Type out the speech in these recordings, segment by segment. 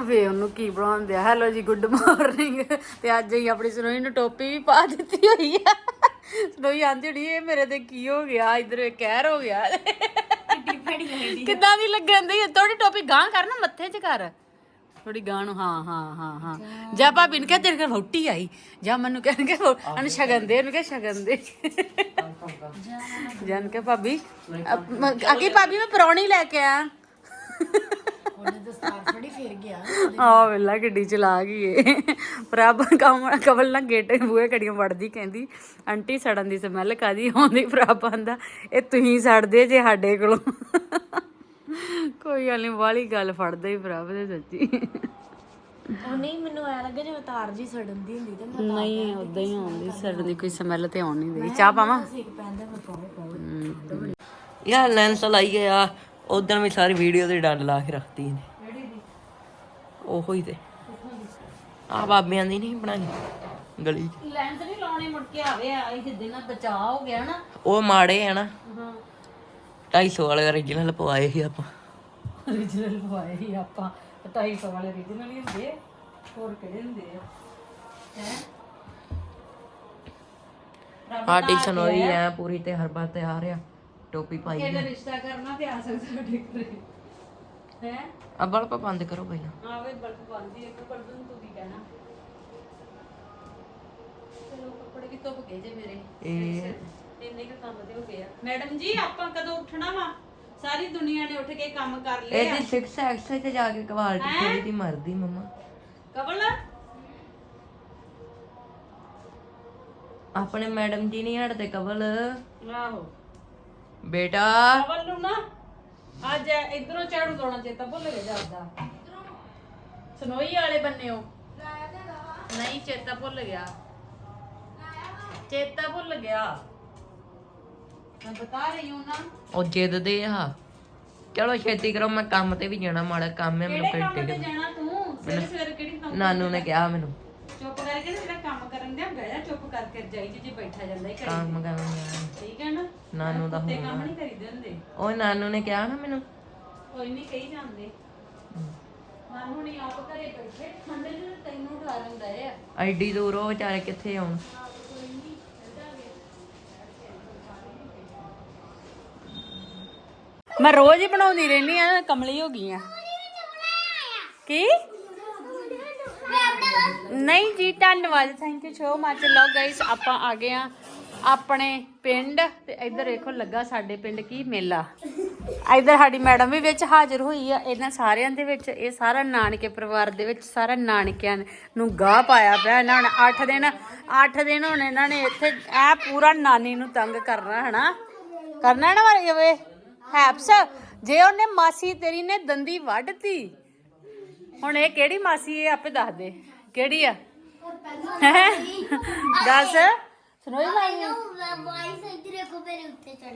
ਵੇ ਉਹਨੂੰ ਕੀ ਬਣਾਉਂਦੇ ਆ? ਹੈਲੋ ਜੀ ਗੁੱਡ ਮਾਰਨਿੰਗ ਤੇ ਅੱਜ ਹੀ ਆਪਣੀ ਸੁਨੋਈ ਨੂੰ ਟੋਪੀ ਵੀ ਪਾ ਦਿੱਤੀ ਹੋਈ ਆ। ਸੁਨੋਈ ਆਂਦੀ ਹੁਣੀ ਇਹ ਮੇਰੇ ਤੇ ਕੀ ਹੋ ਗਿਆ? ਇਧਰ ਕਹਿਰ ਹੋ ਗਿਆ। ਕਿੱਦਾਂ ਦੀ ਲੱਗਣ ਦੀ ਥੋੜੀ ਟੋਪੀ ਗਾਂ ਕਰ ਨਾ ਮੱਥੇ 'ਚ ਕਰ। ਥੋੜੀ ਗਾਂ ਨੂੰ ਹਾਂ ਹਾਂ ਹਾਂ ਹਾਂ। ਜਾ ਭਾਬੀ ਨੂੰ ਕਹਿ ਤੇਰੇ ਕੋਲ ਵਹੁਟੀ ਆਈ। ਜਾ ਮੈਨੂੰ ਕਹਿਣਗੇ ਅਨ ਸ਼ਗਨ ਦੇ ਉਹਨੂੰ ਕਹਿ ਸ਼ਗਨ ਦੇ। ਜਾਨ ਕੇ ਭਾਬੀ ਅਕੀ ਭਾਬੀ ਮੈਂ ਪਰੌਣੀ ਲੈ ਕੇ ਆ ਉਹਨੇ ਦਸਤਾਰ ਫੜੀ ਫੇਰ ਗਿਆ ਆ ਵੇਲਾ ਗੱਡੀ ਚਲਾ ਗਈ ਏ। ਪ੍ਰਭ ਕੰਮ ਕਵਲ ਨਾ ਗੇਟ ਬੂਹੇ ਕੜੀਆਂ ਵੜਦੀ ਕਹਿੰਦੀ ਆਂਟੀ ਸੜਨ ਦੀ ਸਮੈਲ ਕਾਦੀ ਆਉਂਦੀ? ਪ੍ਰਭ ਆਂਦਾ ਇਹ ਤੁਸੀਂ ਸੜਦੇ ਜੇ ਸਾਡੇ ਕੋਲੋਂ? ਕੋਈ ਗੱਲ ਨਹੀਂ ਵਾਲੀ ਗੱਲ ਫੜਦਾ ਹੀ ਪ੍ਰਭ ਦੇ ਸੱਚੀ। ਉਹ ਨਹੀਂ ਮੈਨੂੰ ਐ ਲੱਗਾ ਜਿਵੇਂ ਤਾਰ ਜੀ ਸੜਨ ਦੀ ਹੁੰਦੀ ਤੇ ਮੈਂ ਨਹੀਂ ਉਦਾਂ ਹੀ ਆਉਂਦੀ ਸੜਨ ਦੀ ਕੋਈ ਸਮੈਲ ਤੇ ਆਉਣ ਨਹੀਂ ਦੀ ਚਾਹ ਪਾਵਾਂ? ਸੇਕ ਪੈਂਦਾ ਮੈਂ ਪਾਵੇ ਪਾਵੇ। ਯਾਰ ਲੈਂਸ ਲਾਈ ਗਿਆ ਉਦੋਂ ਵੀ ਸਾਰੀ ਵੀਡੀਓ ਤੇ ਡੰਡ ਲਾ ਕੇ ਰੱਖਤੀ ਇਹਨੇ। ਉਹੋ ਹੀ ਤੇ ਆ ਬਾਬਿਆਂ ਦੀ ਨਹੀਂ ਬਣਾਈ ਗਲੀ 'ਚ। ਲੈਂਸ ਨਹੀਂ ਲਾਉਣੇ ਮੁੜ ਕੇ ਆਵੇ ਆ ਇਹ ਦਿਨ ਬਚਾ ਹੋ ਗਿਆ ਨਾ। ਉਹ ਮਾੜੇ ਆ ਨਾ। 250 ਵਾਲੇ origignal ਪਵਾਏ ਸੀ ਆਪਾਂ। Origignal ਪਵਾਏ ਸੀ ਆਪਾਂ। 250 ਵਾਲੇ origignal ਹੀ ਹੁੰਦੇ ਆ। ਹੋਰ ਕਿਹੜੇ ਹੁੰਦੇ ਆ? ਹੈ? ਸਾਡੀ ਸੁਣੋਈ ਐ ਪੂਰੀ ਤੇ ਹਰ ਬਾਰ ਤੇ ਆ। ਟੋਪੀ ਪਾਈ ਇਹਦਾ ਰਿਸ਼ਤਾ ਕਰਨਾ ਤੇ ਆ ਸਕਦਾ ਸਾਡੇ ਘਰੇ। ਹੈ? ਆ ਬਲਬ ਬੰਦ ਕਰੋ ਪਹਿਲਾਂ। ਆਵੇ ਬਲਬ ਬੰਦੀ ਇੱਕ ਪਰਦਨ ਤੂੰ ਕੀ ਕਹਿਣਾ? ਚਲੋ ਕੱਪੜੇ ਵੀ ਧੁੱਪ ਗਏ ਜੇ ਮੇਰੇ? ਇਹ ਇੰਨੇ ਕੁ ਕੰਮ ਤੇ ਹੋ ਗਏ ਆ। ਮੈਡਮ ਜੀ ਆਪਾਂ ਕਦੋਂ ਉੱਠਣਾ ਵਾ? ਸਾਰੀ ਦੁਨੀਆ ਨੇ ਉੱਠ ਕੇ ਕੰਮ ਕਰ ਲਏ ਆ ਇਹਦੀ 6 ਐਕਸ ਤੇ ਜਾ ਕੇ ਕੁਆਲਿਟੀ ਥੋੜੀ ਦੀ ਮਰਦੀ ਮੰਮਾ। ਕਬਲ ਆਪਣੇ ਮੈਡਮ ਜੀ ਨਹੀਂ ਹਟਦੇ ਕਵਲ। ਆਹੋ। ਬੇਟਾ। ਕਬਲ ਨੂੰ ਨਾ ਅੱਜ ਇਧਰੋਂ ਝਾੜੂ ਲਾਉਣਾ ਚੇਤਾ ਭੁੱਲ ਗਿਆ ਜਾਂਦਾ ਸਨੋਈ ਵਾਲੇ ਬੰਨਿਓ ਨਹੀਂ ਚੇਤਾ ਭੁੱਲ ਗਿਆ। ਚੇਤਾ ਭੁੱਲ ਗਿਆ। ਮੈਂ ਬਤਾ ਰਹੀ ਹੂੰ ਨਾ। ਉਹ ਜਿੱਦ ਦੇ ਆ। ਚਲੋ ਛੇਤੀ ਕਰੋ ਮੈਂ ਕੰਮ ਤੇ ਵੀ ਜਾਣਾ ਮਾੜਾ ਕੰਮ ਹੈ ਮੈਨੂੰ ਕਿਹੜੇ ਕੰਮ ਘੰਟੇ ਤੇ ਜਾਣਾ ਤੂੰ? ਸਵੇਰੇ ਸਵੇਰੇ ਕਿਹੜੀ ਕੰਮ ਨਾਨੂ ਨੇ ਕਿਹਾ ਮੈਨੂੰ। ਚੁੱਪ ਕਰਕੇ ਨਾ ਜਿਹੜਾ ਕੰਮ ਕਰਨ ਦਿਆ ਬਹਿ ਜਾ ਚੁੱਪ ਕਰਕੇ ਰਜਾਈ ਚ ਜੇ ਬੈਠਾ ਜਾਂਦਾ ਹੀ ਕਰੀ ਕੰਮ ਕਰਨ ਠੀਕ ਹੈ ਨਾ? ਨਾਨੂ ਦਾ ਤੇ ਕੰਮ ਨਹੀਂ ਕਰੀਦੇ ਹੁੰਦੇ। ਉਹ ਨਾਨੂ ਨੇ ਕਿਹਾ ਨਾ ਮੈਨੂੰ। ਕੋਈ ਨਹੀਂ ਕਹੀ ਜਾਂਦੇ। ਮਾਨੂ ਨਹੀਂ ਆਪ ਘਰੇ ਬੈਠੇ ਠੰਡੇ ਚ ਤੈਨੂੰ ਉਠਾ ਲੈਂਦਾ ਹੈ ਐਡੀ ਦੂਰ ਉਹ ਵਿਚਾਰੇ ਕਿੱਥੇ ਆਉਣ? ਮੈਂ ਰੋਜ਼ ਹੀ ਬਣਾਉਂਦੀ ਰਹਿੰਦੀ ਆ ਕਮਲੀ ਹੋ ਗਈ ਆ। ਕੀ? ਨਹੀਂ ਜੀ, ਧੰਨਵਾਦ। ਥੈਂਕ ਯੂ ਸੋ ਮਚ ਲਓ ਗਾਇਸ ਆਪਾਂ ਆ ਗਏ ਆ ਆਪਣੇ ਪਿੰਡ ਤੇ ਇੱਧਰ ਦੇਖੋ ਲੱਗਾ ਸਾਡੇ ਪਿੰਡ ਕੀ ਮੇਲਾ। ਇੱਧਰ ਸਾਡੀ ਮੈਡਮ ਵੀ ਵਿੱਚ ਹਾਜ਼ਰ ਹੋਈ ਆ, ਇਹਨਾਂ ਸਾਰਿਆਂ ਦੇ ਵਿੱਚ, ਇਹ ਸਾਰਾ ਨਾਨਕੇ ਪਰਿਵਾਰ ਦੇ ਵਿੱਚ ਸਾਰਾ ਨਾਨਕਿਆਂ ਨੂੰ ਗਾਹ ਪਾਇਆ ਪਿਆ। ਇਹਨਾਂ ਨੇ 8 ਦਿਨ 8 ਦਿਨ ਹੁਣ ਇਹਨਾਂ ਨੇ ਇੱਥੇ ਐ ਪੂਰਾ ਨਾਨੀ ਨੂੰ ਤੰਗ ਕਰਨਾ, ਹਨਾ? ਕਰਨਾ ਨਾ ਵਾਰੀ ਵੇ ਹੈਪਸ, ਜੇ ਉਹਨੇ ਮਾਸੀ ਤੇਰੀ ਨੇ ਦੰਦੀ ਵੱਢਤੀ, ਹੁਣ ਇਹ ਕਿਹੜੀ ਮਾਸੀ, ਇਹ ਆਪੇ ਦੱਸ ਦੇ। ਕਿਹੜੀ ਆ? ਹੈਂ? ਦੱਸ। ਸੁਣੋਈ ਮਾਈ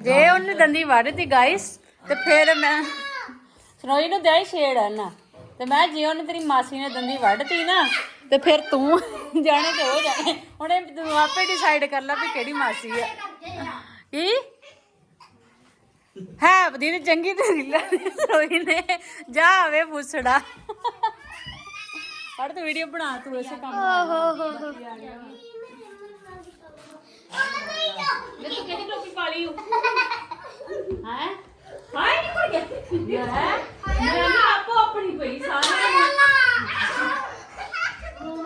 ਜੇ ਉਹਨੇ ਦੰਦੀ ਵੱਢਤੀ ਗਾਇਸ ਤੇ ਫਿਰ ਮੈਂ ਸੁਣੋਈ ਨੂੰ ਦੇ ਛੇੜ ਆ ਨਾ ਤੇ ਮੈਂ ਜੇ ਉਹਨੇ ਤੇਰੀ ਮਾਸੀ ਨੇ ਦੰਦੀ ਵੱਢਤੀ ਨਾ ਤੇ ਫਿਰ ਤੂੰ ਜਾਣੇ ਤੇ ਹੋ ਜਾਣੇ। ਹੁਣ ਇਹ ਤੂੰ ਆਪੇ ਡਿਸਾਈਡ ਕਰ ਲੈ ਵੀ ਕਿਹੜੀ ਮਾਸੀ ਆ। ਕੀ? ਹੈ ਬਦੀ ਚੰਗੀ ਤੇ ਰੀਲਾ ਰੋਈ ਨੇ ਜਾ ਆਵੇ ਪੁੱਛੜਾ ਫੜ ਤੂੰ ਵੀਡੀਓ ਬਣਾ ਤੂੰ ਇਸੇ ਕੰਮ ਮੈਂ ਤੂੰ ਕਿਹੜੀ ਟੋਪੀ ਪਾ ਲਈ ਹੈ? ਹਾਏ ਨਹੀਂ ਕੋਈ ਗਿਆ ਹੈ ਮੈਂ ਆਪੋ ਆਪਣੀ ਪਈ ਸਾਰਿਆਂ ਨੂੰ।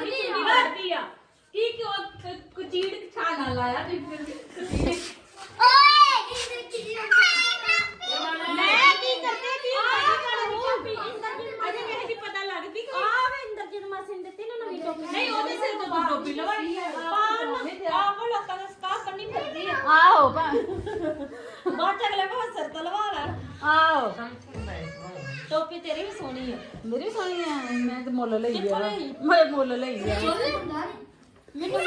ਕੀ ਕਰਦੀ ਆ। ਕੀ ਕਿਉਂ ਕੁਚੀੜ ਛਾ ਨਾ ਲਾਇਆ ਤੂੰ ਫਿਰ ਮੈਂ ਕੀ ਕਰਦੇ ਕੀ ਅਜੇ ਮੈਨੂੰ ਕੀ ਪਤਾ ਲੱਗਦੀ ਕਿ ਨਹੀਂ ਉਹਦੇ ਸਿਰ ਤੋਂ ਤੂੰ ਟੋਪੀ ਲਵਾਈ ਹੈ ਆਪੋ ਲੋਕਾਂ ਦਾ ਸਟਾਫ ਕਰਨੀ ਫਿਰਦੀ ਆ ਆਹੋ ਭਾ ਬਾਅਦ ਚ ਅਗਲੇ ਕੋ ਸਿਰ ਤੋਂ ਲਵਾ ਲੈਣ ਆਹੋ ਟੋਪੀ ਤੇਰੀ ਵੀ ਸੋਹਣੀ ਆ ਮੇਰੀ ਸੋਹਣੀ ਆ ਮੈਂ ਤੇ ਮੁੱਲ ਲਈ ਆ ਮੈਂ ਮੁੱਲ ਲਈ ਆ ਮੈਨੂੰ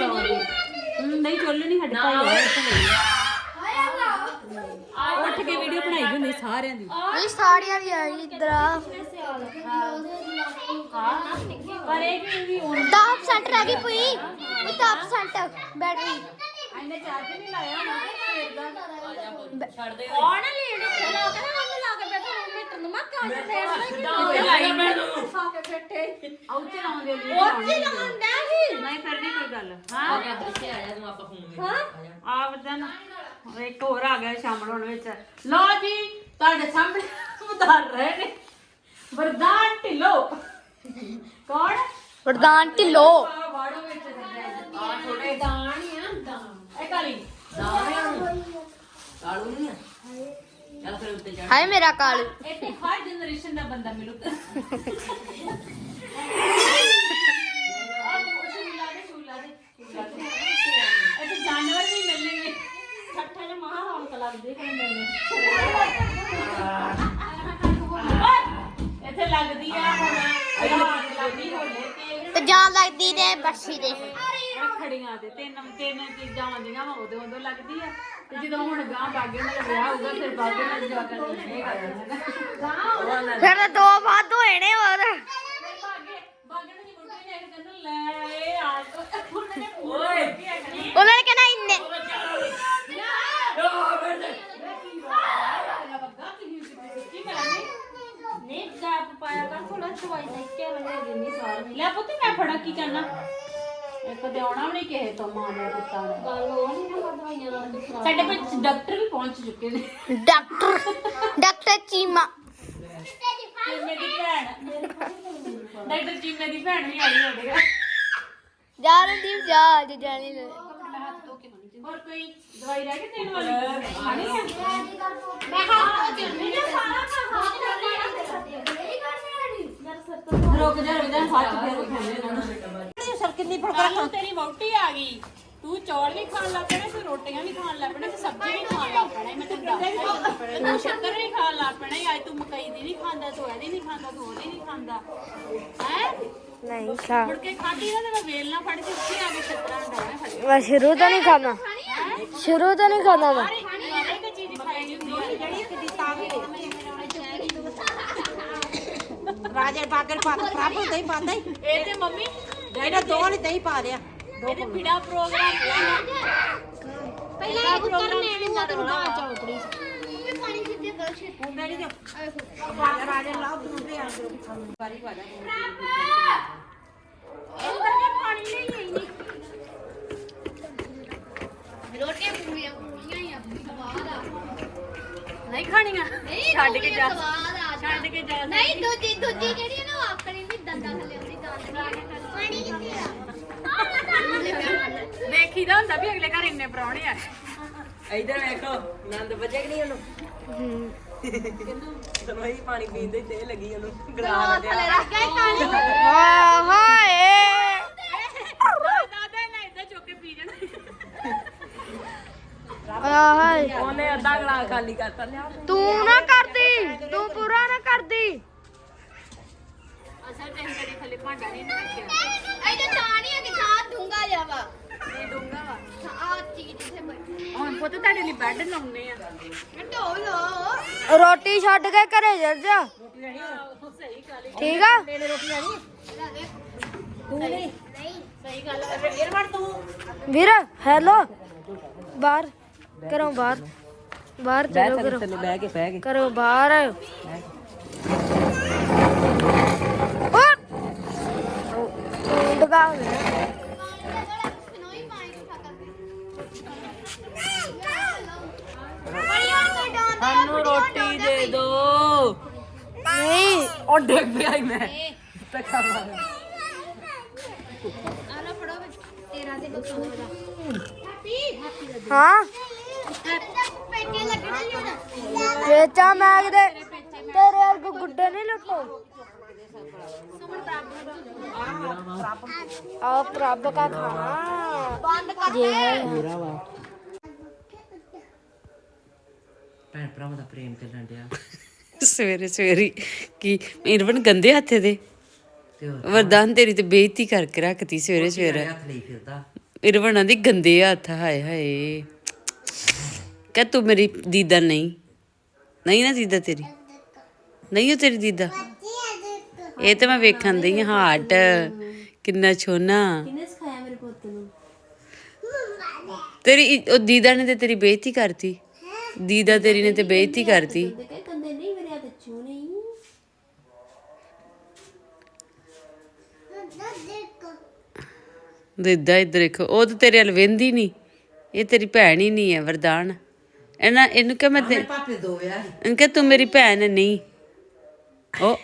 ਹਮ, ਨਹੀਂ ਚੁੱਲ ਨਹੀਂ ਸਾਡੇ ਭਾਈ ਆ ਇੱਥੇ ਲਈ ਆ ਉੱਠ ਕੇ ਵੀਡੀਓ ਬਣਾਈ ਦੀ ਹੁੰਦੀ ਸਾਰਿਆਂ ਦੀ। ਇਹ ਸਾੜੀਆਂ ਵੀ ਆ ਇਧਰ ਆ। ਪਰ ਇਹ ਵੀ ਹੁਣ 10% ਰਹਿ ਗਈ ਪਈ ਉਹ 10% ਬੈਟਰੀ ਇਹਨੇ ਚਾਰਜ ਨਹੀਂ ਲਾਇਆ ਹੋਣਾ ਸਵੇਰ ਦਾ ਕੌਣ ਲੈਣੇ ਚਲਾ ਕੇ ਨਾ ਉਹਨੂੰ ਲਾ ਕੇ ਬੈਠਾ ਰੂਮਮੇਟ ਨੂੰ ਮੈਂ ਉੱਥੇ ਲਾਉਂਦੇ ਲਈ ਉੱਥੇ ਲਾਉਂਦਾ ਹੀ ਨਹੀਂ ਫਿਰ ਨਹੀਂ ਕੋਈ ਗੱਲ। ਹਾਂ। ਇੱਥੇ ਆ ਜਾ ਤੂੰ ਆਪਾਂ ਫੋਨ ਆ ਵਦਨ ਇੱਕ ਹੋਰ ਆ ਗਿਆ ਸ਼ਾਮਲ ਹੋਣ ਵਿੱਚ। ਲਓ ਜੀ ਤੁਹਾਡੇ ਸਾਹਮਣੇ ਉਤਾਰ ਰਹੇ ਨੇ। ਵਰਦਾਨ ਢਿੱਲੋ। ਕੌਣ? ਵਰਦਾਨ ਢਿੱਲੋ। ਆ ਵਾੜੋ ਵਿੱਚ ਆ ਥੋੜੇ ਦਾਣ ਹੀ ਆ ਦਾਣ ਇਹ ਕਾਲੀ ਕਾਲੂ ਨਹੀਂ ਆ? ਚੱਲ ਫਿਰ ਉੱਤੇ ਜਾ ਹਾਏ ਮੇਰਾ ਕਾਲੂ। ਇੱਥੇ ਹਰ ਜਨਰੇਸ਼ਨ ਦਾ ਬੰਦਾ ਮਿਲੂਗਾ ਆ ਸ਼ੂ ਲਾ ਦੇ ਸ਼ੂ ਲਾ ਦੇ ਸ਼ੂ ਲਾ ਦੇ। ਇੱਥੇ ਜਾਨਵਰ ਵੀ ਮਿਲਣਗੇ। ਠੱਠਾ ਜਿਹਾ ਮਹਾ ਰੌਣਕ ਲੱਗਦੀ ਕੋਈ ਮਿਲਣੇ ਇੱਥੇ ਲੱਗਦੀ ਆ ਹੁਣ। ਰਾਤ ਲੱਗਦੀ ਹੋਲੇ ਤੇ ਜਾਨ ਲੱਗਦੀ ਨੇ ਬੱਸੀ ਦੇ। ਰੱਖੜੀਆਂ ਤੇ ਤਿੰਨ ਤਿੰਨ ਚੀਜ਼ਾਂ ਆਉਂਦੀਆਂ ਵਾ ਉਦੋਂ ਉਦੋਂ ਲੱਗਦੀ ਆ। ਤੇ ਜਦੋਂ ਹੁਣ ਗਾਂ ਬਾਗੇ ਨਾਲ ਵਿਆਹ ਹੋਊਗਾ ਫਿਰ ਬਾਗੇ ਨਾਲ ਜਵਾਕਾਂ ਨੂੰ ਨਹੀਂ ਕਰਨਾ ਫਿਰ ਤਾਂ ਦੋ ਬਾਅਦ ਹੋਏ ਨੇ ਹੋਰ। ਬਾਗੇ ਬਾਗੇ ਨੂੰ ਨਹੀਂ ਮੁੰਡੇ ਨੇ ਕਹਿੰਦਾ ਲੈ ਇਹ ਆ। ਤੋ ਉਹਨਾਂ ਨੇ ਓਏ। ਕੀ ਆਖਣੀ। ਉਹਨਾਂ ਨੇ ਕਹਿਣਾ ਇੰਨੇ ਨਹੀਂ ਗੈਪ ਪਾਇਆ ਕਰ ਥੋੜਾ ਦਵਾਈ ਦੇਖ ਕੇ ਮੈਂ ਜਿੰਨੀ ਸਾਰ ਲੈ ਪੁੱਤ ਮੈਂ ਫੜਾ ਕੀ ਕਰਨਾ? ਇੱਕ ਤੇ ਆਉਣਾ ਵੀ ਨਹੀਂ ਕਿਸੇ ਤੋਂ ਮਾਂ ਨੇ ਪੁੱਤਾਂ ਨੇ। ਗੱਲ ਉਹ ਨਹੀਂ ਨਾ ਮੈਂ ਦਵਾਈਆਂ ਨਾਲ ਤੇ ਖਰਾਬ ਸਾਡੇ ਵਿੱਚ ਡਾਕਟਰ ਵੀ ਪਹੁੰਚ ਚੁੱਕੇ ਨੇ। Doctor doctor Cheema. ਚੀਮੇ ਦੀ ਭੈਣ ਡਾਕਟਰ ਚੀਮੇ ਦੀ ਭੈਣ ਵੀ ਆਈ ਹੋਵੇਗਾ ਜਾ ਰਣਦੀਪ ਜਾ ਅੱਜ ਜਾਣੀ ਲੈ ਹੋਰ ਕੋਈ ਦਵਾਈ ਰਹਿ ਗਈ ਤੈਨੂੰ ਵਾਲੀ? ਖਾਣੀ ਹੈ ਮੈਂ ਹਾਂ ਜਲਦੀ ਨਾ ਖਾਣਾ ਰੁਕ ਜਾ ਰੁਕ ਜਾ ਸਰ ਕਿੰਨੀ ਫੜਕਾ ਤੇਰੀ ਵਹੁਟੀ ਆ ਗਈ। ਤੂੰ ਚੌਲ ਵੀ ਖਾਣ ਲੱਗ ਪੈਣਾ ਤੇ ਰੋਟੀਆਂ ਵੀ ਖਾਣ ਲੱਗ ਪੈਣਾ ਤੇ ਸਬਜ਼ੀ ਵੀ ਖਾਣ ਲੱਗ ਪੈਣਾ ਮੈਂ ਤੈਨੂੰ ਦੱਸਦਾ ਤੂੰ ਸ਼ੱਕਰ ਵੀ ਖਾਣ ਲੱਗ ਪੈਣਾ ਅੱਜ ਤੂੰ ਮਕਈ ਦੀ ਨਹੀਂ ਖਾਂਦਾ ਤੂੰ ਇਹਦੀ ਨਹੀਂ ਖਾਂਦਾ ਤੂੰ ਉਹਦੀ ਨਹੀਂ ਖਾਂਦਾ। ਹੈ? ਨਹੀਂ ਖਾ ਮੁੜ ਕੇ ਖਾਧੀ ਨਾ ਤੇ ਮੈਂ ਵੇਲ ਨਾ ਫੜ ਕੇ ਉੱਥੇ ਆ ਕੇ ਛੱਤਰਾਂ ਡਾਉਣੇ ਫੜ ਮੈਂ ਸ਼ੁਰੂ ਤੋਂ ਨਹੀਂ ਖਾਣਾ ਸ਼ੁਰੂ ਤੋਂ ਨਹੀਂ ਖਾਣਾ ਮੈਂ। ਸਾਰੇ ਇੱਕ ਚੀਜ਼ ਖਾਈ ਨਹੀਂ ਹੁੰਦੀ ਜਿਹੜੀ ਕਿਦੀ ਤਾਂ ਵੀ ਰਾਜੇ ਬਾਗਰ ਪਾ ਕੇ ਪ੍ਰਾਪਤ ਦਹੀਂ ਪਾਉਂਦਾ ਹੀ ਇਹ ਤੇ ਮੰਮੀ ਇਹਨੇ ਦੋ ਨਹੀਂ ਦਹੀਂ ਪਾ ਦਿਆ। ਇਹਦੇ ਬਿਨਾ ਪ੍ਰੋਗਰਾਮ ਪਹਿਲਾਂ ਉੱਤਰ ਨੇੜੇ ਮਤ ਨੂੰ ਗਾ ਚੌਪੜੀ ਪਾਣੀ ਕਿੱਥੇ ਦੋ ਛੇ ਮੇਰੀ ਜੋ। ਰਾਜੇ ਲਾਭ ਨੂੰ ਤੇ ਆ ਵਾਰੀ ਵਾਜਾ ਰੋਟੀਆਂ ਪੂਰੀਆਂ ਪੂਰੀਆਂ ਹੀ ਆਪਣੀ ਸਵਾਦ ਆ। ਨਹੀਂ ਖਾਣੀਆਂ। ਛੱਡ ਕੇ ਜਾ। ਸਵਾਦ ਆ। ਛੱਡ ਕੇ ਜਾ ਨਹੀਂ ਦੂਜੀ ਦੂਜੀ ਜਿਹੜੀ ਹੈ ਨਾ ਉਹ ਆਪਣੀ ਵੀ ਦੰਦਾਂ ਥੱਲੇ ਉਹਦੀ ਦੰਦ ਪਾਣੀ ਕਿੱਥੇ ਆ? ਵੇਖੀਦਾ ਹੁੰਦਾ ਵੀ ਅਗਲੇ ਘਰ ਇੰਨੇ ਪ੍ਰਾਹੁਣੇ ਆ। ਇਧਰ ਵੇਖੋ ਨੰਦ ਵੱਜੇ ਕਿ ਨਹੀਂ ਉਹਨੂੰ? ਤਨੋਈ ਪਾਣੀ ਪੀਂਦੇ ਤੇ ਇਹ ਲੱਗੀ ਉਹਨੂੰ ਗਲਾ ਥੱਲੇ ਰੱਖ ਕੇ ਕਾਲੀ ਹਾਂ ਹਾਏ। ਦਾਦਾ ਨਾ ਇਦਾਂ ਚੁੱਕ ਕੇ ਪੀ ਜਾਣਾ। ਹਾਏ। ਉਹਨੇ ਅੱਧਾ ਗਲਾ ਖਾਲੀ ਕਰਤਾ ਲਿਆ। ਤੂੰ ਨਾ ਤੂੰ ਪੂਰਾ ਨਾ ਕਰਦੀ। ਅਸਲ ਤੇ ਅਸੀਂ ਕਦੀ ਥੱਲੇ ਭਾਂਡਾ ਨਹੀਂ ਰੱਖਿਆ। ਇਹਦੇ ਤਾਂ ਨਹੀਂ ਕਿ ਸਾਥ ਡੂੰਗਾ ਜਾਵਾ ਇਹ ਡੂੰਗਾ ਵਾ। ਆ ਚੀਜ਼ ਇੱਥੇ ਬੈਠੀ ਹੁਣ ਪੁੱਤ ਤੁਹਾਡੇ ਲਈ ਬੈੱਡ ਲਾਉਣੇ ਆ। ਢੋ ਲੋ ਰੋਟੀ ਛੱਡ ਕੇ ਘਰੇ ਚੱਲ ਜਾ। ਸਹੀ ਗੱਲ ਠੀਕ ਆ? ਵੀਰ ਹੈਲੋ ਬਾਹਰ ਕਰੋ ਬਾਹਰ। ਬਾਹਰ ਚਲੋ ਕਰੋ। ਥੱਲੇ ਬਹਿ ਕੇ ਬਹਿ ਕੇ। ਕਰੋ ਬਾਹਰ। ਗਿਆ। ਸਾਨੂੰ ਰੋਟੀ ਦੇ ਦੋ। ਨਹੀਂ। ਉਹ ਡਿੱਗ ਪਿਆ ਹੀ ਮੈਂ। ਮਾਰ ਹਾਂ। ਵੇਚਾ ਮੈਂ ਕਿਤੇ ਤੇਰੇ ਵਰਗੇ ਗੁੱਡੇ ਨਹੀਂ ਲੁੱਟੋ ਆ ਪ੍ਰਭ ਕਾ ਖਾਣਾ। ਬੰਦ ਕਰ ਦੇ। ਮੇਰਾ ਵਾ। ਭੈਣ ਭਰਾਵਾਂ ਦਾ ਪ੍ਰੇਮ ਚੱਲਣ ਡਿਆ। ਸਵੇਰੇ ਸਵੇਰੇ ਕੀ ਇਰਵਨ ਗੰਦੇ ਹੱਥੇ ਦੇ। ਤੇ ਹੋਰ ਵਰਦਾਨ ਤੇਰੀ ਤੇ ਬੇਇੱਜ਼ਤੀ ਕਰਕੇ ਰੱਖਤੀ ਸਵੇਰੇ ਸਵੇਰੇ। ਹੱਥ ਲਈ ਫਿਰਦਾ। ਇਰਵਨਾਂ ਦੀ ਗੰਦੇ ਹੱਥ ਹਾਏ ਹਾਏ। क्या ਤੂੰ ਮੇਰੀ ਦੀਦਾ नहीं ਨਹੀਂ ਨਾ ਦੀਦਾ ਤੇਰੀ। ਨਹੀਂ ਉਹ ਤੇਰੀ ਦੀਦਾ। ਇਹ ਤੇ ਮੈਂ ਵੇਖਣ ਦੀ ਹਾਂ ਹਾਰਟ ਕਿੰਨਾ ਛੋਨਾ। ਤੇਰੀ ਉਹ ਦੀਦਾ ਨੇ ਤੇ ਤੇਰੀ ਬੇਇੱਜ਼ਤੀ ਕਰਤੀ। ਦੀਦਾ ਤੇਰੀ ਨੇ ਤੇ ਬੇਇੱਜ਼ਤੀ ਕਰਤੀ। ਕੰਦੇ ਨਹੀਂ ਮੇਰੇ ਦੇਖੋ ਉਹ ਤੇਰੇ ਅਲਵਿੰਦ ਹੀ ਨਹੀਂ। ਇਹ ਤੇਰੀ ਭੈਣ ਹੀ ਨਹੀਂ ਹੈ ਵਰਦਾਨ। ਇਹਨਾਂ ਇਹਨੂੰ ਕਿ ਮੈਂ ਤੇ ਪਾਪੇ ਦੋ ਵਿਆਹ ਇਹਨੂੰ ਕਿ ਤੂੰ ਮੇਰੀ ਭੈਣ ਹੈ, ਨਹੀਂ। ਉਹ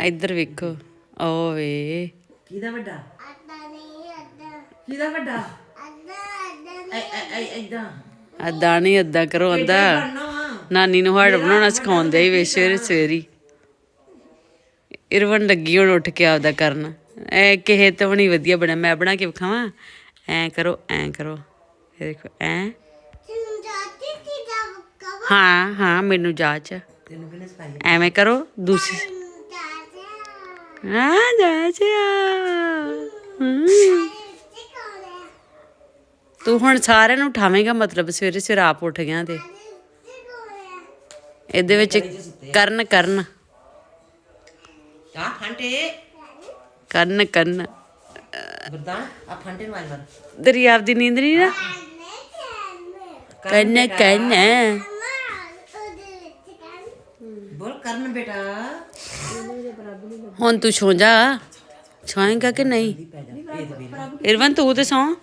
ਇੱਧਰ ਵੇਖੋ। ਓ ਵੇ। ਕਿਹਦਾ ਵੱਡਾ? ਕਿਹਦਾ ਵੱਡਾ? ਐ ਐ ਐਦਾਂ ਅੱਦਾਂ ਨਹੀਂ ਅੱਦਾਂ ਕਰੋ ਆਂਦਾ ਨਾਨੀ ਨੂੰ ਹਾੜ ਬਣਾਉਣਾ ਸਿਖਾਉਂਦੇ ਹੀ ਵੇ ਸਵੇਰੇ ਸਵੇਰੀ। ਇਰਵਨ ਲੱਗੀ ਹੁਣ ਉੱਠ ਕੇ ਆਪਦਾ ਕਰਨ। ਐ ਕਿਹੇ ਤੋਂ ਨਹੀਂ ਵਧੀਆ ਬਣਿਆ। ਮੈਂ ਬਣਾ ਕੇ ਵਿਖਾਵਾਂ। ਐ ਕਰੋ ਐ ਕਰੋ। ਇਹ ਦੇਖੋ ਐ। ਹਾਂ ਹਾਂ ਮੈਨੂੰ ਜਾਚ ਐਵੇਂ ਕਰੋ ਦੂਸਰੀ। ਹਾਂ। ਜਾਚਿਆ ਹਮ। ਤੂੰ ਹੁਣ ਸਾਰਿਆਂ ਨੂੰ ਉਠਾਵੇਂਗਾ ਮਤਲਬ ਸਵੇਰੇ ਸਵੇਰੇ ਆਪ ਉੱਠ ਗਿਆ ਤੇ। ਇਹਦੇ ਵਿੱਚ ਕਰਨ ਕਰਨ। ਆ ਫਾਂਟੇ। ਕਰਨ ਕਰਨ। ਵਰਦਾਨ ਆ ਫਾਂਟੇ ਨੂੰ ਮਾਰ ਮਾਰ। ਦਰਿਆ ਦੀ ਨੀਂਦ ਨਹੀਂ ਨਾ ਕੰਨ ਕੰਨ ਬੋਲ ਕਰਨ ਬੇਟਾ। ਹੁਣ ਤੂੰ ਸੌਂ ਜਾ। ਸੌਂਏਗਾ ਕਿ ਨਹੀਂ? ਇਰਵਨ ਤੂੰ ਤੇ ਸੌਂ।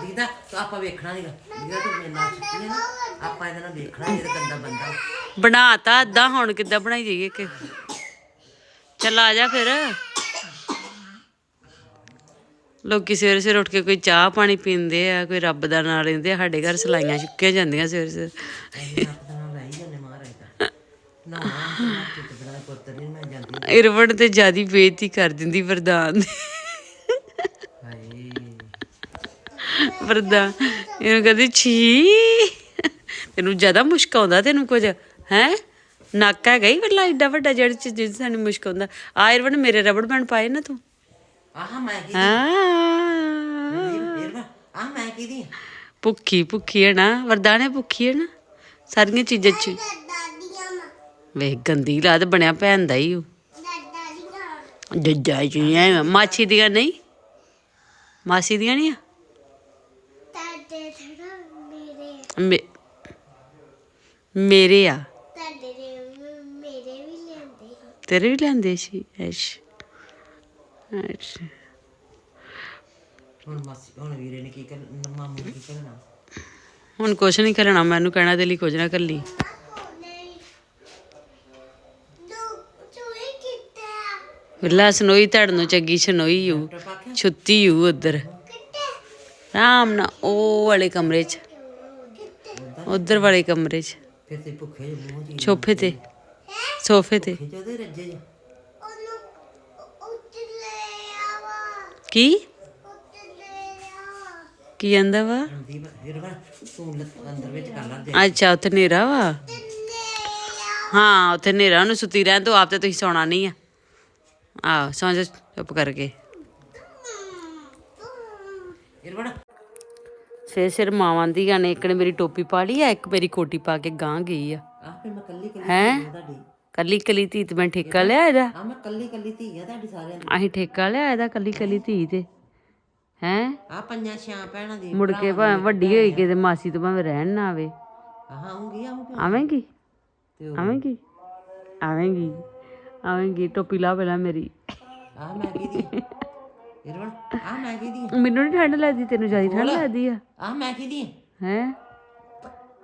ਦੀਦਾ ਤੂੰ ਆਪਾਂ ਵੇਖਣਾ ਨਹੀਂਗਾ ਦੀਦਾ ਤੂੰ ਮੇਰੇ ਨਾਲ ਛੁੱਟੀ ਹੈ ਨਾ। ਆਪਾਂ ਇਹਦੇ ਨਾਲ ਵੇਖਣਾ ਇਹ ਤਾਂ ਗੰਦਾ ਬੰਦਾ। ਬਣਾਤਾ ਅੱਧਾ ਹੁਣ ਕਿੱਦਾਂ ਬਣਾਈ ਜਾਈਏ ਕਿ? ਚੱਲ ਆ ਜਾ ਫਿਰ। ਲੋਕੀ ਸਵੇਰੇ ਸਵੇਰੇ ਉੱਠ ਕੇ ਕੋਈ ਚਾਹ ਪਾਣੀ ਪੀਂਦੇ ਆ ਕੋਈ ਰੱਬ ਦਾ ਨਾਂ ਲੈਂਦੇ ਆ ਸਾਡੇ ਘਰ ਸਲਾਈਆਂ ਚੁੱਕੀਆਂ ਜਾਂਦੀਆਂ ਸਵੇਰੇ ਸਵੇਰੇ। ਨਾ ਤੇ ਜਿਆਦੀ ਬੇਇੱਜ਼ਤੀ ਕਰ ਦਿੰਦੀ ਵਰਦਾਨ ਦੀ। ਵਰਦਾਨ ਇਹਨੂੰ ਕਹਿੰਦੀ ਛੀ। ਤੈਨੂੰ ਜ਼ਿਆਦਾ ਮੁਸ਼ਕ ਆਉਂਦਾ ਤੈਨੂੰ ਕੁਝ ਹੈ? ਨੱਕ ਹੀ ਵੱਲਾ ਏਡਾ ਵੱਡਾ ਜਿਹੜੀ ਚੀਜ਼ ਸਾਨੂੰ ਮੁਸ਼ਕ ਆਉਂਦਾ। ਆ ਇਰਵਣ ਮੇਰੇ ਰਬੜ ਬੈਂਡ ਪਾਏ ਨਾ ਤੂੰ। ਆਹ ਮੈਂ ਕੀ ਹਾਂ। ਫੇਰ ਆਹ ਮੈਂ ਕੀ ਦੀ? ਭੁੱਖੀ ਭੁੱਖੀ ਹੈ ਨਾ ਵਰਦਾਨੇ ਭੁੱਖੀ ਹੈ ਨਾ ਸਾਰੀਆਂ ਚੀਜ਼ਾਂ ਚ। ਵੇਖ ਗੰਦੀ ਲਾਦ ਬਣਿਆ ਭੈਣ ਦਾ ਹੀ ਉਹ। ਜੱਜਾ ਜੀ ਐ ਮਾਛੀ ਦੀਆਂ ਨਹੀਂ? ਮਾਸੀ ਦੀਆਂ ਨਹੀਂ ਆ? ਮੇ- ਮੇਰੇ ਆ? ਤੇਰੇ ਵੀ ਲੈਂਦੇ ਸੀ? ਅੱਛਾ ਅੱਛਾ। ਹੁਣ ਮਾਸੀ ਹੁਣ ਵੀਰੇ ਨੇ ਕੀ ਕਰਨਾ ਮਾਮੂ ਨੇ ਕੀ ਕਰਨਾ? ਹੁਣ ਕੁਛ ਨਹੀਂ ਕਰਨਾ ਮੈਨੂੰ ਕਹਿਣਾ ਤੇ ਲਈ ਕੁਝ ਨਾ ਕੱਲੀ ਵਿਲਾ ਸਨੋਈ ਧੜ ਨੂੰ ਚੱਗੀ ਸ਼ਨੋਈ ਯੂ ਛੁੱਤੀ ਯੂ ਉਧਰ। ਰਾਮ ਨਾ ਉਹ ਵਾਲੇ ਕਮਰੇ 'ਚ ਉਧਰ ਵਾਲੇ ਕਮਰੇ 'ਚ। ਫਿਰ ਤੇ ਭੁੱਖੇ ਮੂੰਹ ਜੀ ਸੋਫੇ ਤੇ। ਸੋਫੇ ਤੇ। ਰੱਜੇ ਕੀ? ਕੀ ਕਹਿੰਦਾ ਵਾ? ਦੀ ਦੇ ਅੱਛਾ ਉੱਥੇ ਹਨੇਰਾ ਵਾ? ਹਾਂ ਉੱਥੇ ਹਨੇਰਾ ਨੂੰ ਸੁੱਤੀ ਰਹਿਣ ਤੋਂ ਆਪ ਤੇ ਤੁਸੀਂ ਸੌਣਾ ਨਹੀਂ ਆ। ਆਹ ਸੌਂ ਜਾ ਚੁੱਪ ਕਰਕੇ। ਫਿਰ ਬੜਾ ਸਿਰ ਮਾਵਾਂ ਦੀਆਂ ਨੇ ਇੱਕ ਨੇ ਮੇਰੀ ਟੋਪੀ ਪਾ ਲਈ ਆ ਇੱਕ ਮੇਰੀ ਕੋਟੀ ਪਾ ਕੇ ਗਾਂ ਗਈ ਆ। ਹੈਂ? ਆ ਕੱਲੀ ਕੱਲੀ ਧੀ ਤੇ ਮੈਂ ਠੇਕਾ ਲਿਆ ਇਹਦਾ? ਆਹ ਮੈਂ ਕੱਲੀ ਕੱਲੀ ਧੀ ਆ ਤੁਹਾਡੀ ਸਾਰਿਆਂ ਦੀ। ਅਸੀਂ ਠੇਕਾ ਲਿਆ ਇਹਦਾ ਕੱਲੀ ਕੱਲੀ ਧੀ ਤੇ। ਹੈ? ਆ ਪੰਜਾਂ ਛਿਆਂ ਭੈਣਾਂ ਦੀ ਮੁੜ ਕੇ ਭਾਵੇਂ ਵੱਡੀ ਹੋਈ ਕਿਤੇ ਮਾਸੀ ਤੋਂ ਭਾਵੇਂ ਰਹਿਣ ਨਾ ਆਵੇ। ਆਉਂਗੀ ਆਉਂਗੀ ਆਵੇਂਗੀ? ਤੇ ਉਹ- ਆਵੇਂਗੀ? ਆਵੇਂਗੀ। ਆਵੇਂਗੀ ਟੋਪੀ ਲਾ ਪਹਿਲਾਂ ਮੇਰੀ। ਆਹ ਮੈਂ ਕੀ ਦੀ ਦੀ। ਮੈਨੂੰ ਨਹੀਂ ਠੰਡ ਲੱਗਦੀ ਤੈਨੂੰ ਜ਼ਿਆਦਾ ਠੰਡ ਲੱਗਦੀ ਆ। ਆਹ ਮੈਂ ਕੀ ਦੀ। ਹੈ?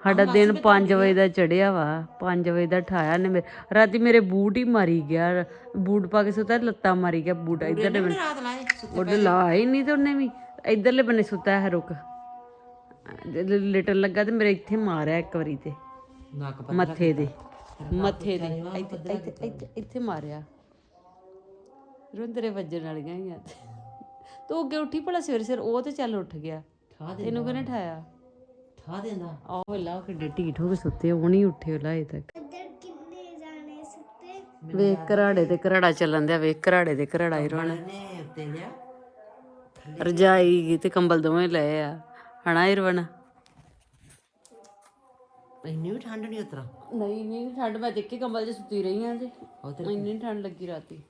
ਸਾਡਾ ਦਿਨ 5 ਵਜੇ ਦਾ ਚੜਿਆ ਵਾ 5 ਵਜੇ ਦਾ ਠਾਇਆ ਨੇ ਮੇਰੇ। ਰਾਤੀ ਮੇਰੇ ਬੂਟ ਹੀ ਮਾਰੀ ਗਿਆ ਬੂਟ ਪਾ ਕੇ ਸੁੱਤਾ ਲੱਤਾਂ ਮਾਰੀ ਗਿਆ ਬੂਟ ਇੱਧਰਲੇ ਬੰਨੇ। ਲਾਏ ਉਹਦੇ ਲਾ ਹੀ ਨਹੀਂ ਤੇ ਉਹਨੇ ਵੀ। ਇੱਧਰਲੇ ਬੰਨੇ ਸੁੱਤਾ ਹੈ ਰੁਕ। ਲਿਟਣ ਲੱਗਾ ਤੇ ਮੇਰੇ ਇੱਥੇ ਮਾਰਿਆ ਇੱਕ ਵਾਰੀ ਤੇ। ਨੱਕ ਮੱਥੇ ਦੇ। ਮੱਥੇ ਦੇ। ਇੱਥੇ ਮਾਰਿਆ। ਰੁੰਦਰੇ ਵੱਜਣ ਵਾਲੀਆਂ ਹੀ ਆ। ਤੂੰ ਅੱਗੇ ਉੱਠੀ ਭਲਾ ਸਵੇਰੇ ਸਵੇਰ ਉਹ ਤੇ ਚੱਲ ਉੱਠ ਗਿਆ। ਤੈਨੂੰ ਕਿਹਨੇ ਠਾਇਆ? ਠਾ ਦੇਂਦਾ ਆਹ ਵੇਲਾ ਕਿੱਡੇ ਢੀਠ ਹੋ ਕੇ ਸੁੱਤੇ ਉਹ ਨਹੀਂ ਉੱਠੇ ਵੇਲਾ ਅਜੇ ਤੱਕ। ਵੇਖ ਘਰਾੜੇ ਤੇ ਘਰਾੜਾ ਚੱਲਣ ਦਿਆ ਵੇਖ ਘਰਾੜੇ ਤੇ ਘਰਾੜਾ ਹੀ ਰੋਣਾ। ਨੇ ਉੱਤੇ ਲਿਆ। ਰਜਾਈ ਤੇ ਕੰਬਲ ਦੋਵੇਂ ਲਏ ਆ। ਹਣਾ ਇਰਵਨ ਇੰਨੀ ਵੀ ਠੰਡ ਨਹੀਂ ਉਤਰਾ ਨਹੀਂ ਨਹੀਂ ਠੰਡ ਮੈਂ ਦੇਖ ਕੇ ਕੰਬਲ 'ਚ ਸੁੱਤੀ ਰਹੀ ਆ ਉਹ ਤੇ ਇੰਨੀ ਠੰਡ ਲੱਗੀ ਰਾਤੀ।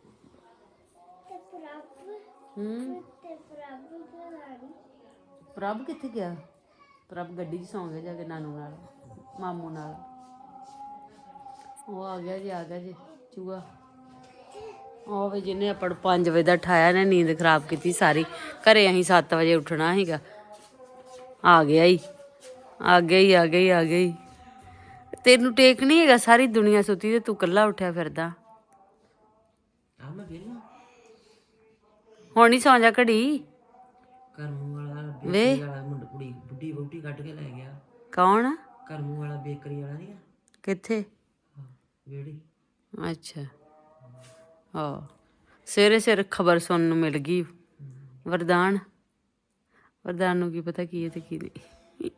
ਹੂੰ। ਪ੍ਰਭ ਕਿੱਥੇ ਗਿਆ? ਪ੍ਰਭ ਗੱਡੀ 'ਚ ਸੌਂ ਗਿਆ ਜਾ ਕੇ ਨਾਨੂ ਨਾਲ ਮਾਮੂ ਨਾਲ। ਉਹ ਆ ਗਿਆ ਜੀ ਆ ਗਿਆ ਜੀ ਚੂਆ ਉਹ ਵੀ ਜਿਹਨੇ ਆਪਾਂ ਨੂੰ 5 ਵਜੇ ਦਾ ਠਾਇਆ ਨੇ ਨੀਂਦ ਖਰਾਬ ਕੀਤੀ ਸਾਰੀ। ਘਰੇ ਅਸੀਂ 7 ਵਜੇ ਉੱਠਣਾ ਸੀਗਾ। ਆ ਗਿਆ ਹੀ ਆ ਗਿਆ ਹੀ ਆ ਗਿਆ ਹੀ ਆ ਗਿਆ ਹੀ ਤੈਨੂੰ ਟੇਕ ਨਹੀਂ ਹੈਗਾ ਸਾਰੀ ਦੁਨੀਆ ਸੁੱਤੀ ਤੇ ਤੂੰ ਇਕੱਲਾ ਉੱਠਿਆ ਫਿਰਦਾ। ਆ ਮੈਂ ਵੇਲਾ ਹੁਣ ਹੀ ਸੌਂ ਜਾ ਘੜੀ। ਕਰਮੂ ਵਾਲਾ ਵੇ। ਬੁੱਢੀ ਬੁੱਢੀ ਕੱਢ ਕੇ ਲੈ ਗਿਆ। ਕੌਣ? ਕਰਮੂ ਵਾਲਾ ਬੇਕਰੀ ਵਾਲਾ ਨਹੀਂ ਕਿੱਥੇ? ਵੇੜੀ ਅੱਛਾ। ਹਾਂ ਸਵੇਰੇ ਸਵੇਰੇ ਖਬਰ ਸੁਣਨ ਨੂੰ ਮਿਲ ਗਈ। ਵਰਦਾਨ। ਵਰਦਾਨ ਨੂੰ ਕੀ ਪਤਾ ਕੀ ਹੈ ਤੇ ਕੀ ਨਹੀਂ।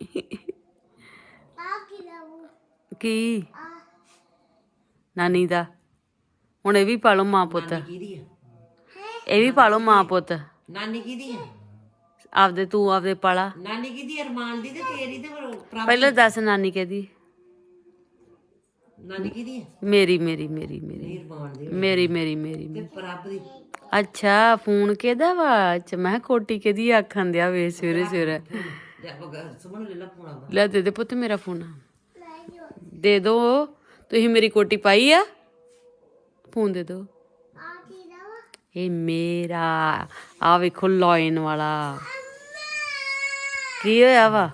ਕੀ ਨਾਨੀ ਦਾ। ਹੁਣ ਇਹ ਵੀ ਪਾਲੋ ਮਾਂ ਪੁੱਤ। ਕਿਹਦੀ ਆ? ਇਹ ਵੀ ਪਾਲੋ ਮਾਂ ਪੁੱਤ। ਨਾਨੀ ਕਿਹਦੀ ਆ? ਆਪਦੇ ਤੂੰ ਆਪਦੇ ਪਾਲਾ। ਨਾਨੀ ਕਿਹਦੀ ਅਰਮਾਨ ਦੀ ਤੇ ਤੇਰੀ ਤੇ ਪ੍ਰਭ ਪਹਿਲਾਂ ਦੱਸ ਨਾਨੀ ਕਹਦੀ? ਨਾਨੀ ਕਿਹਦੀ ਆ? ਮੇਰੀ ਮੇਰੀ ਮੇਰੀ ਮੇਰੀ। ਅਰਮਾਨ ਦੀ। ਮੇਰੀ ਮੇਰੀ ਮੇਰੀ ਤੇ ਪ੍ਰਭ ਦੀ। ਅੱਛਾ ਫੋਨ ਕਿਹਦਾ ਵਾ? ਅੱਛਾ ਮੈਂ ਕਿਹਾ ਕੋਟੀ ਕਿਹਦੀ ਆਖਣ ਦਿਆ ਵੇ ਸਵੇਰੇ ਸਵੇਰੇ। ਲੈ ਬਗਾ ਸੁਮਨ ਲੈ ਲਾ ਫੋਨ ਆਉਂਦਾ ਲੈ ਦੇ ਦੇ ਪੁੱਤ ਮੇਰਾ ਫੋਨ। ਦੇ ਦੋ। ਤੁਸੀਂ ਮੇਰੀ ਕੋਟੀ ਪਾਈ ਆ? ਫੋਨ ਦੇ ਦੋ। ਇਹ ਮੇਰਾ। ਆ ਵੇਖੋ ਲਾਇਨ ਵਾਲਾ। ਕੀ ਹੋਇਆ ਵਾ?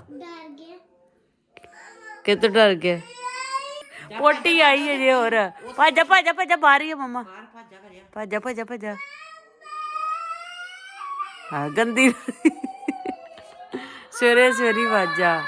ਕਿਤੋਂ ਡਰ ਗਏ ਪੋਟੀ ਆਈ ਹੈ ਜੇ ਹੋਰ। ਭੱਜ ਭੱਜ ਭੱਜ ਬਾਹਰ ਹੀ ਆ ਮਮਾ। ਬਾਹਰ ਭੱਜਾ ਕਰਿਆ। ਭੱਜ ਭੱਜ ਭੱਜ। ਹਾਂ ਗੰਦੀ ਸਵੇਰੇ ਸਵੇਰੀ ਵਾਜਾ।